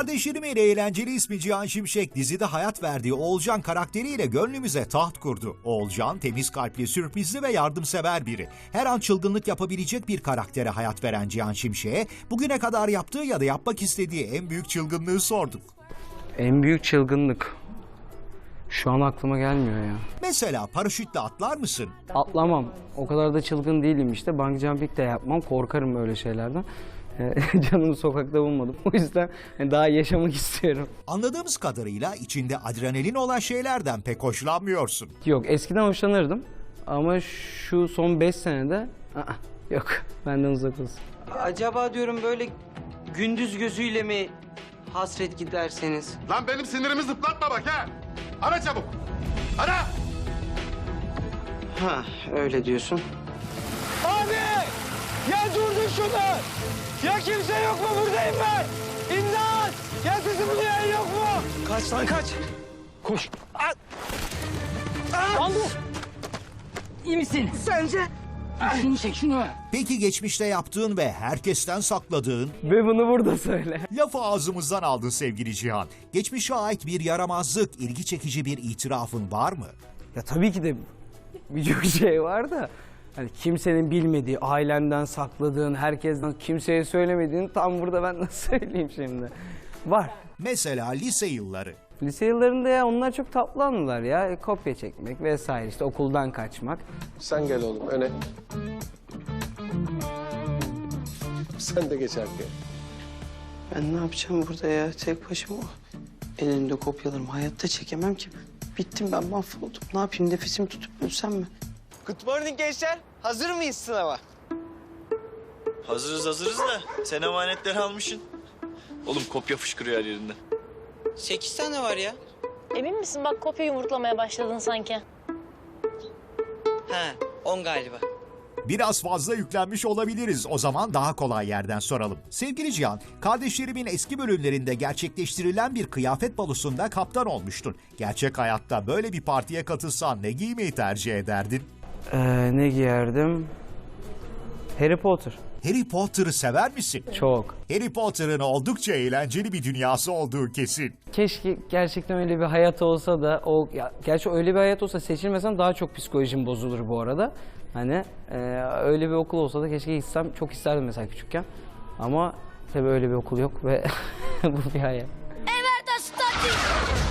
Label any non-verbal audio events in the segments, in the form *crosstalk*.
Kardeşlerimin eğlenceli ismi Cihan Şimşek dizide hayat verdiği Oğulcan karakteriyle gönlümüze taht kurdu. Oğulcan temiz kalpli, sürprizli ve yardımsever biri. Her an çılgınlık yapabilecek bir karaktere hayat veren Cihan Şimşek'e bugüne kadar yaptığı ya da yapmak istediği en büyük çılgınlığı sorduk. En büyük çılgınlık. Şu an aklıma gelmiyor ya. Mesela paraşütle atlar mısın? Atlamam. O kadar da çılgın değilim işte. Bungee jumping de yapmam. Korkarım öyle şeylerden. Ee, *laughs* Canımı sokakta bulmadım. O yüzden daha yaşamak istiyorum. Anladığımız kadarıyla içinde adrenalin olan şeylerden pek hoşlanmıyorsun. Yok eskiden hoşlanırdım. Ama şu son 5 senede aa, yok benden uzak olsun. Acaba diyorum böyle gündüz gözüyle mi hasret giderseniz? Lan benim sinirimi zıplatma bak ha. Ara çabuk. Ara. Ha öyle diyorsun. Abi! Ya durdun şunu! Ya kimse yok mu? Buradayım ben! İmdat! Ya sesimi duyan yok mu? Kaç lan kaç! Koş! At! Al! İyi misin? Sence? Şunu çek şunu. Peki geçmişte yaptığın ve herkesten sakladığın Ve bunu burada söyle. Lafı ağzımızdan aldın sevgili Cihan. Geçmişe ait bir yaramazlık, ilgi çekici bir itirafın var mı? Ya tabii ki de birçok şey var da hani kimsenin bilmediği, ailenden sakladığın, herkesten kimseye söylemediğin tam burada ben nasıl *laughs* söyleyeyim şimdi? Var. Mesela lise yılları. Lise yıllarında ya onlar çok tatlı anılar ya. E, kopya çekmek vesaire işte okuldan kaçmak. Sen gel oğlum öne. Sen de geç arkaya. Ben ne yapacağım burada ya tek başıma? Elimde kopyalarım hayatta çekemem ki. Bittim ben mahvoldum. Ne yapayım nefesimi tutup ölsem mi? Good morning gençler. Hazır mıyız sınava? Hazırız hazırız da sen emanetleri almışsın. Oğlum kopya fışkırıyor her yerinde. Sekiz tane var ya. Emin misin? Bak kopya yumurtlamaya başladın sanki. Ha on galiba. Biraz fazla yüklenmiş olabiliriz. O zaman daha kolay yerden soralım. Sevgili Cihan, kardeşlerimin eski bölümlerinde gerçekleştirilen bir kıyafet balosunda kaptan olmuştun. Gerçek hayatta böyle bir partiye katılsan ne giymeyi tercih ederdin? Ee, ne giyerdim? Harry Potter. Harry Potter'ı sever misin? Çok. Harry Potter'ın oldukça eğlenceli bir dünyası olduğu kesin. Keşke gerçekten öyle bir hayat olsa da o ya, gerçi öyle bir hayat olsa seçilmesem daha çok psikolojim bozulur bu arada. Hani e, öyle bir okul olsa da keşke gitsem çok isterdim mesela küçükken. Ama tabii öyle bir okul yok ve *laughs* bu bir hayal. Riktu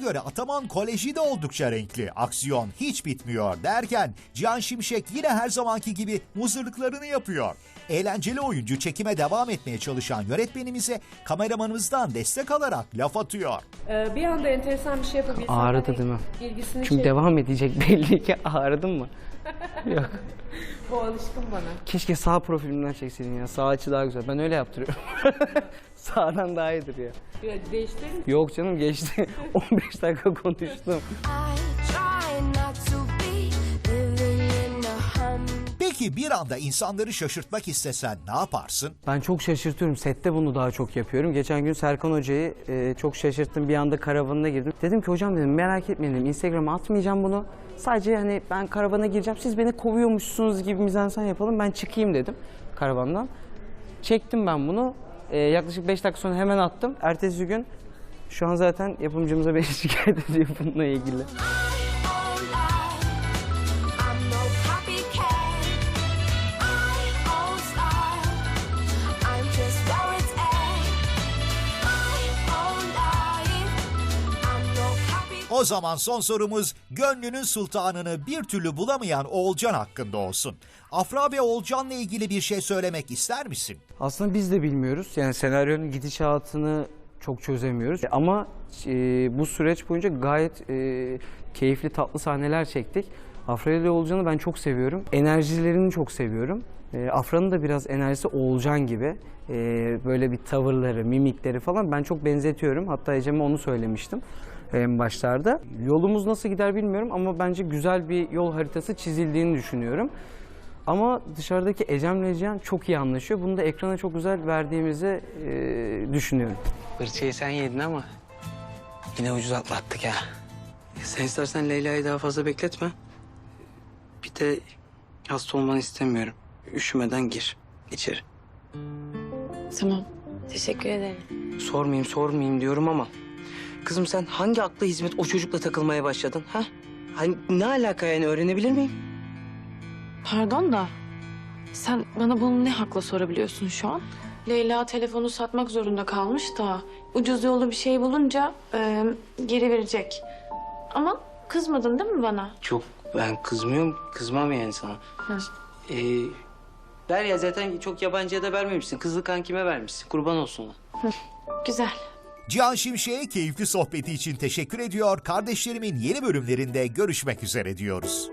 göre Ataman Koleji de oldukça renkli. Aksiyon hiç bitmiyor derken Cihan Şimşek yine her zamanki gibi muzırlıklarını yapıyor. Eğlenceli oyuncu çekime devam etmeye çalışan yönetmenimize kameramanımızdan destek alarak laf atıyor. Ee, bir anda enteresan bir şey yapabilsem. Ağrıdı değil mi? İlgisini Çünkü çek- devam edecek belli ki ağrıdın mı? Yok. Bu alışkın bana. Keşke sağ profilimden çekseydin ya. Sağ açı daha güzel. Ben öyle yaptırıyorum. *laughs* Sağdan daha iyidir ya. Ya değiştirelim. Yok canım geçti. *laughs* 15 dakika konuştum. Peki bir anda insanları şaşırtmak istesen ne yaparsın? Ben çok şaşırtıyorum. Sette bunu daha çok yapıyorum. Geçen gün Serkan Hoca'yı e, çok şaşırttım. Bir anda karavanına girdim. Dedim ki hocam dedim merak etmeyin. Instagram'a atmayacağım bunu. Sadece hani ben karavana gireceğim. Siz beni kovuyormuşsunuz gibi mizansen yapalım. Ben çıkayım dedim karavandan. Çektim ben bunu. E, yaklaşık 5 dakika sonra hemen attım. Ertesi gün şu an zaten yapımcımıza *laughs* beni şikayet ediyor bununla ilgili. O zaman son sorumuz gönlünün sultanını bir türlü bulamayan Oğulcan hakkında olsun. Afra ve Oğulcan'la ilgili bir şey söylemek ister misin? Aslında biz de bilmiyoruz. Yani senaryonun gidişatını çok çözemiyoruz. Ama e, bu süreç boyunca gayet e, keyifli, tatlı sahneler çektik. Afra ile Oğulcan'ı ben çok seviyorum. Enerjilerini çok seviyorum. E, Afra'nın da biraz enerjisi Oğulcan gibi. E, böyle bir tavırları, mimikleri falan ben çok benzetiyorum. Hatta Ecem'e onu söylemiştim en başlarda. Yolumuz nasıl gider bilmiyorum ama bence güzel bir yol haritası çizildiğini düşünüyorum. Ama dışarıdaki Ecem'le Cihan çok iyi anlaşıyor. Bunu da ekrana çok güzel verdiğimizi e, düşünüyorum. Fırçayı sen yedin ama Yine ucuz atlattık ha. Sen istersen Leyla'yı daha fazla bekletme. Bir de hasta olmanı istemiyorum. Üşümeden gir içeri. Tamam. Teşekkür ederim. Sormayayım sormayayım diyorum ama. Kızım sen hangi akla hizmet o çocukla takılmaya başladın ha? Hani ne alaka yani öğrenebilir miyim? Pardon da sen bana bunu ne hakla sorabiliyorsun şu an? Leyla telefonu satmak zorunda kalmış da ucuz yolu bir şey bulunca e, geri verecek. Ama kızmadın değil mi bana? Çok ben kızmıyorum. Kızmam yani sana. Ee, ver ya zaten çok yabancıya da vermemişsin. Kızlı kankime vermişsin. Kurban olsun ona. Güzel. Cihan Şimşek'e keyifli sohbeti için teşekkür ediyor. Kardeşlerimin yeni bölümlerinde görüşmek üzere diyoruz.